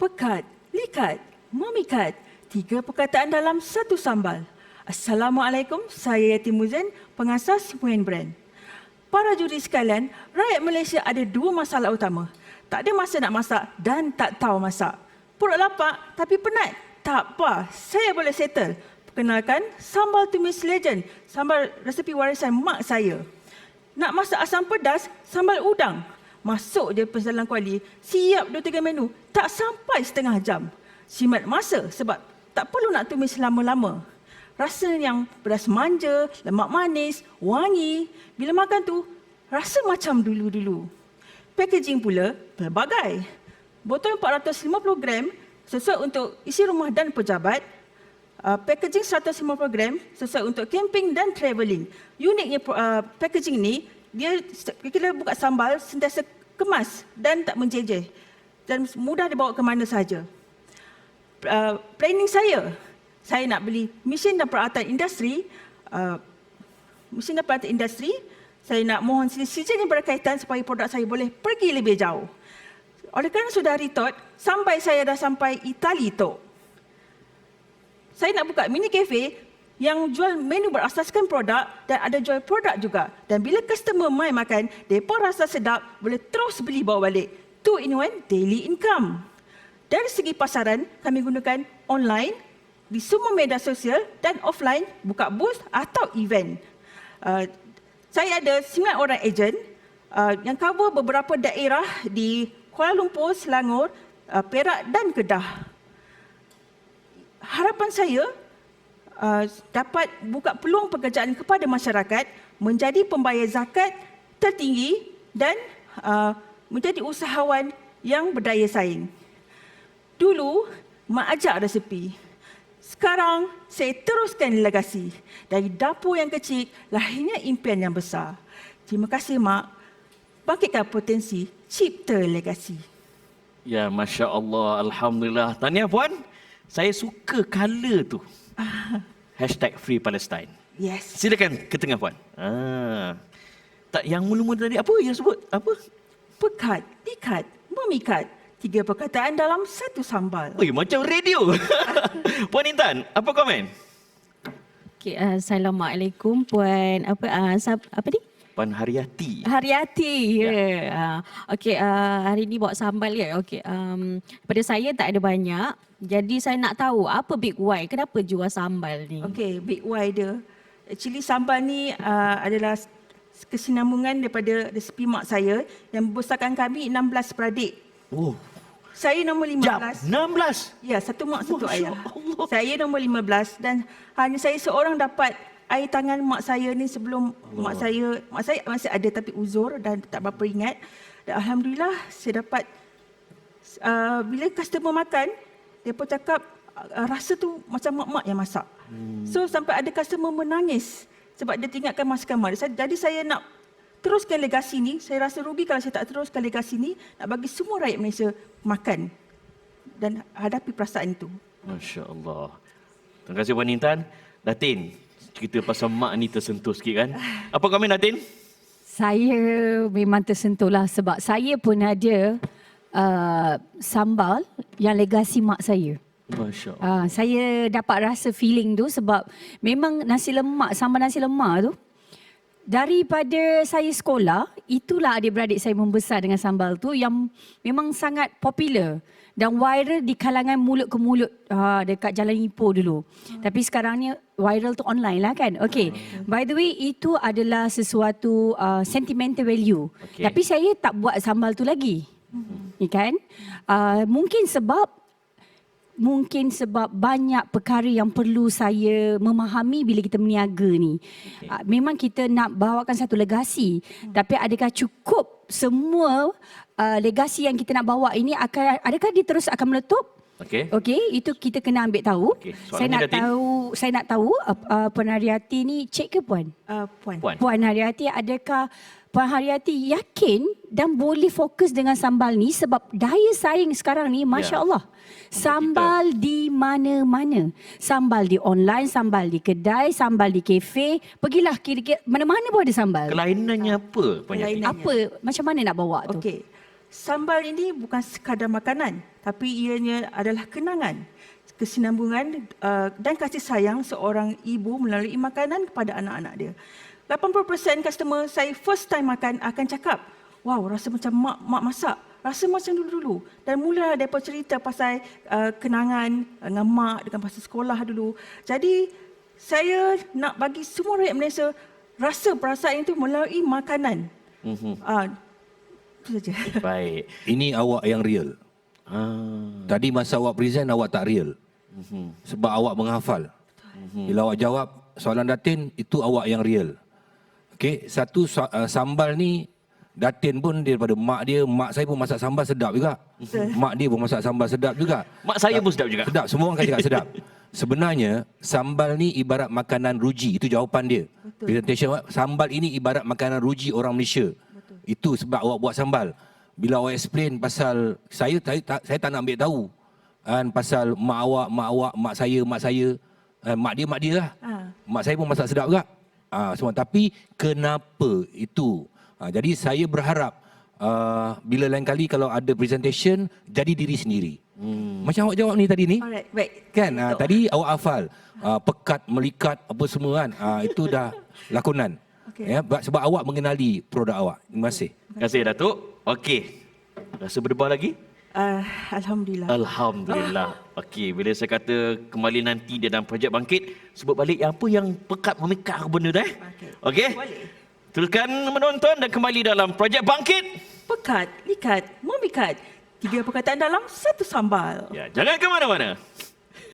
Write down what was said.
pekat, likat, memikat. Tiga perkataan dalam satu sambal. Assalamualaikum, saya Yati Muzen, pengasas Muin Brand. Para juri sekalian, rakyat Malaysia ada dua masalah utama. Tak ada masa nak masak dan tak tahu masak. Perut lapar tapi penat. Tak apa, saya boleh settle. Perkenalkan, sambal tumis legend, sambal resepi warisan mak saya. Nak masak asam pedas, sambal udang. Masuk je pesanan kuali, siap dua tiga menu, tak sampai setengah jam. Simat masa sebab tak perlu nak tumis lama-lama. Rasa yang pedas manja, lemak manis, wangi. Bila makan tu, rasa macam dulu-dulu. Packaging pula pelbagai. Botol 450 gram sesuai untuk isi rumah dan pejabat. Uh, packaging 150 gram sesuai untuk camping dan travelling. Uniknya uh, packaging ni, dia kita buka sambal sentiasa kemas dan tak menjejeh. Dan mudah dibawa ke mana saja. Uh, planning saya, saya nak beli mesin dan peralatan industri, uh, mesin dan peralatan industri, saya nak mohon sijil yang berkaitan supaya produk saya boleh pergi lebih jauh. Oleh kerana sudah retot, sampai saya dah sampai Itali tu. Saya nak buka mini cafe yang jual menu berasaskan produk dan ada jual produk juga. Dan bila customer mai makan, mereka rasa sedap, boleh terus beli bawa balik. Two in one, daily income. Dari segi pasaran, kami gunakan online, di semua media sosial dan offline, buka booth atau event. Uh, saya ada 9 orang ejen uh, yang cover beberapa daerah di Kuala Lumpur, Selangor, uh, Perak dan Kedah. Harapan saya uh, dapat buka peluang pekerjaan kepada masyarakat menjadi pembayar zakat tertinggi dan uh, menjadi usahawan yang berdaya saing. Dulu, mak ajak resepi. Sekarang, saya teruskan legasi. Dari dapur yang kecil, lahirnya impian yang besar. Terima kasih, Mak. Bangkitkan potensi, cipta legasi. Ya, Masya Allah. Alhamdulillah. Tahniah Puan. Saya suka color tu. Hashtag Free Palestine. Yes. Silakan ke tengah Puan. Ah. Tak, yang mula-mula tadi apa yang sebut? Apa? Pekat, likat, memikat. Tiga perkataan dalam satu sambal. Oi, macam radio. Puan Intan, apa komen? Okay, uh, Assalamualaikum Puan apa uh, sab, apa ni? Puan Haryati. Haryati. Ya. Yeah. Uh, okay, uh, hari ni bawa sambal ya. Okay, um, pada saya tak ada banyak. Jadi saya nak tahu apa Big Y, kenapa jual sambal ni? Okey, big Y dia. Actually sambal ni uh, adalah kesinambungan daripada resepi mak saya yang membesarkan kami 16 beradik. Oh, Saya nombor jap. 15. 16. Ya, satu mak, satu Masya ayah. Allah. Saya nombor 15 dan hanya saya seorang dapat air tangan mak saya ni sebelum Allah. mak saya mak saya masih ada tapi uzur dan tak berapa ingat. Dan alhamdulillah saya dapat uh, bila customer makan depa cakap uh, rasa tu macam mak-mak yang masak. Hmm. So sampai ada customer menangis sebab dia ingatkan masakan mak. Jadi saya nak teruskan legasi ni. Saya rasa rugi kalau saya tak teruskan legasi ni nak bagi semua rakyat Malaysia makan dan hadapi perasaan itu. Masya Allah. Terima kasih Puan Intan. Datin, cerita pasal mak ni tersentuh sikit kan? Apa komen Datin? Saya memang tersentuh lah sebab saya pun ada uh, sambal yang legasi mak saya. Masya Allah. Uh, saya dapat rasa feeling tu sebab memang nasi lemak, sambal nasi lemak tu daripada saya sekolah, itulah adik-beradik saya membesar dengan sambal tu yang memang sangat popular dan viral di kalangan mulut ke mulut uh, dekat Jalan Ipoh dulu. Hmm. Tapi sekarang ni viral tu online lah kan. Okay. Hmm. By the way, itu adalah sesuatu uh, sentimental value. Okey. Tapi saya tak buat sambal tu lagi. Hmm. Ya kan? Uh, mungkin sebab mungkin sebab banyak perkara yang perlu saya memahami bila kita berniaga ni. Okay. Memang kita nak bawakan satu legasi, hmm. tapi adakah cukup semua uh, legasi yang kita nak bawa ini akan adakah dia terus akan meletup? Okey. Okey, itu kita kena ambil tahu. Okey, saya nak Datin. tahu, saya nak tahu uh, uh, Puan Haryati ni cik ke puan? Uh, puan. Puan. Puan Haryati adakah Puan Haryati yakin dan boleh fokus dengan sambal ni sebab daya saing sekarang ni Masya Ya. Allah. Sambal di mana-mana. Sambal di online, sambal di kedai, sambal di kafe. Pergilah kira-kira mana-mana pun ada sambal. Kelainannya apa Puan Yati? Kelainan. Apa, macam mana nak bawa tu? Okey. sambal ini bukan sekadar makanan, tapi ianya adalah kenangan, kesinambungan uh, dan kasih sayang seorang ibu melalui makanan kepada anak-anak dia. 80% customer saya first time makan akan cakap, wow rasa macam mak, mak masak, rasa macam dulu-dulu. Dan mula daripada cerita pasal uh, kenangan uh, dengan mak, dengan pasal sekolah dulu. Jadi saya nak bagi semua rakyat Malaysia rasa perasaan itu melalui makanan. Mhm. Uh, itu saja. Baik. Ini awak yang real. Ah. Tadi masa awak present awak tak real. Sebab awak menghafal. Bila awak jawab soalan datin itu awak yang real. Okey, satu uh, sambal ni datin pun daripada mak dia, mak saya pun masak sambal sedap juga. Mak dia pun masak sambal sedap juga. Mak saya pun sedap juga. Sedap, semua orang akan cakap sedap. Sebenarnya sambal ni ibarat makanan ruji, itu jawapan dia. Betul. Presentation awak, sambal ini ibarat makanan ruji orang Malaysia. Itu sebab awak buat sambal. Bila awak explain pasal saya saya tak saya tak nak ambil tahu. Kan pasal mak awak, mak awak, mak saya, mak saya, eh, mak dia, mak dia lah. Ah. Mak saya pun masak sedap juga. Ah, semua. Tapi kenapa itu? Ah, jadi saya berharap uh, bila lain kali kalau ada presentation jadi diri sendiri. Hmm. Macam awak jawab ni tadi ni. Alright, baik. Kan uh, tadi awak hafal uh, pekat, melikat apa semua kan. Uh, itu dah lakonan. Okey. Ya, ba- sebab awak mengenali produk awak. Terima kasih. Terima kasih Datuk. Okey. Rasa berdebar lagi? Uh, Alhamdulillah. Alhamdulillah. Okey, bila saya kata kembali nanti dia dalam projek bangkit, sebut balik apa yang pekat memikat benda tu eh. Okey. Boleh. Teruskan menonton dan kembali dalam projek bangkit. Pekat, likat, memikat. Tiga perkataan dalam satu sambal. Ya, jangan ke mana-mana.